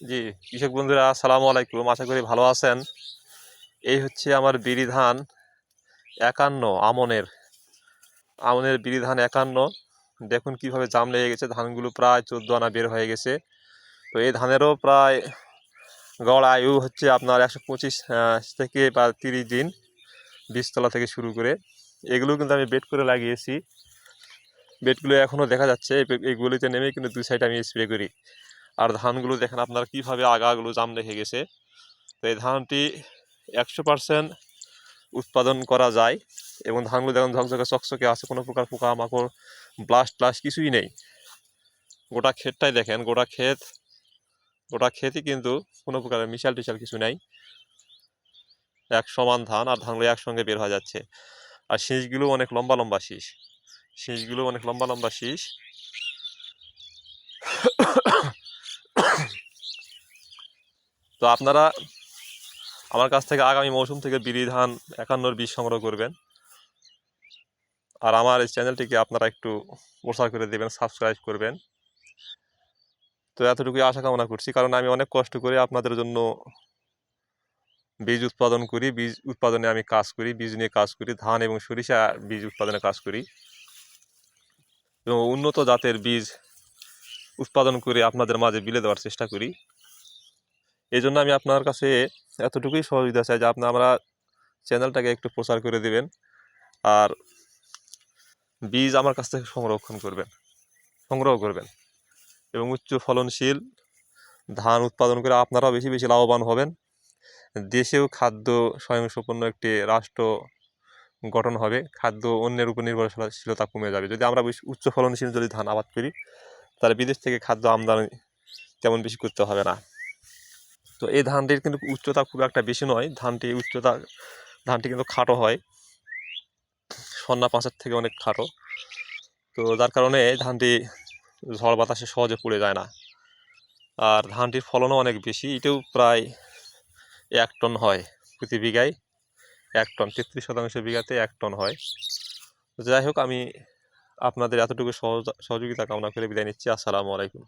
জি, কৃষক বন্ধুরা, আসসালামু আলাইকুম। আশা করি ভালো আছেন। এই হচ্ছে আমার বিড়ি ধান একান্ন আমনের। আমনের বিড়ি ধান একান্ন। দেখুন কীভাবে জাম লেগে গেছে। ধানগুলো প্রায় চোদ্দ আনা বের হয়ে গেছে। তো এই ধানেরও প্রায় গড় আয়ু হচ্ছে আপনার একশো পঁচিশ থেকে বা তিরিশ দিন বীজতলা থেকে শুরু করে। এগুলো কিন্তু আমি বেড করে লাগিয়েছি। বেডগুলো এখনও দেখা যাচ্ছে। এই- এইগুলিতে নেমে কিন্তু দুই সাইডে আমি স্প্রে করি। আর ধানগুলো দেখেন আপনারা কীভাবে আগাগুলো জাম রেখে গেছে। তো এই ধানটি একশো পার্সেন্ট উৎপাদন করা যায় এবং ধানগুলো দেখেন ঝকঝকে চকচকে আছে, কোনো প্রকার পোকামাকড় ব্লাস্ট ব্লাস্ট কিছুই নেই। গোটা ক্ষেতটাই দেখেন, গোটা ক্ষেত, গোটা ক্ষেতই কিন্তু কোনো প্রকারের মিশাল টিশাল কিছু নেই। এক সমান ধান আর ধানগুলো একসঙ্গে বের হয়ে যাচ্ছে। আর শীষগুলো অনেক লম্বা লম্বা শীষ শীষগুলো অনেক লম্বা লম্বা শীষ তো আপনারা আমার কাছ থেকে আগামী মৌসুম থেকে বিড়ি, ধান, একান্নর বীজ সংগ্রহ করবেন। আর আমার এই চ্যানেলটিকে আপনারা একটু প্রচার করে দেবেন সাবস্ক্রাইব করবেন। তো এতটুকুই আশা কামনা করছি, কারণ আমি অনেক কষ্ট করে আপনাদের জন্য বীজ উৎপাদন করি, বীজ উৎপাদনে আমি কাজ করি, বীজ নিয়ে কাজ করি, ধান এবং সরিষা বীজ উৎপাদনে কাজ করি। এবং উন্নত জাতের বীজ উৎপাদন করে আপনাদের মাঝে বিলে দেওয়ার চেষ্টা করি। এই জন্য আমি আপনার কাছে এতটুকুই সহযোগিতা চাই যে আপনার আমরা চ্যানেলটাকে একটু প্রচার করে দিবেন আর বীজ আমার কাছ থেকে সংরক্ষণ করবেন, সংগ্রহ করবেন এবং উচ্চ ফলনশীল ধান উৎপাদন করে আপনারাও বেশি বেশি লাভবান হবেন। দেশেও খাদ্য স্বয়ংসম্পন্ন একটি রাষ্ট্র গঠন হবে, খাদ্য অন্যের উপর নির্ভরশীলতা কমে যাবে। যদি আমরা উচ্চ ফলনশীল যদি ধান আবাদ করি, তাহলে বিদেশ থেকে খাদ্য আমদানি তেমন বেশি করতে হবে না। তো এই ধানটির কিন্তু উচ্চতা খুব একটা বেশি নয়। ধানটি উচ্চতা, ধানটি কিন্তু খাটো হয়। সন্না পাঁচের থেকে অনেক খাটো। তো যার কারণে ধানটি ঝড় বাতাসে সহজে পড়ে যায় না। আর ধানটির ফলনও অনেক বেশি। এটাও প্রায় এক টন হয় প্রতি বিঘায়। এক টন, তেত্রিশ শতাংশ বিঘাতে এক টন হয়। যাই হোক, আমি আপনাদের এতটুকু সহযোগিতা কামনা করে বিদায় নিচ্ছি। আসসালামু আলাইকুম।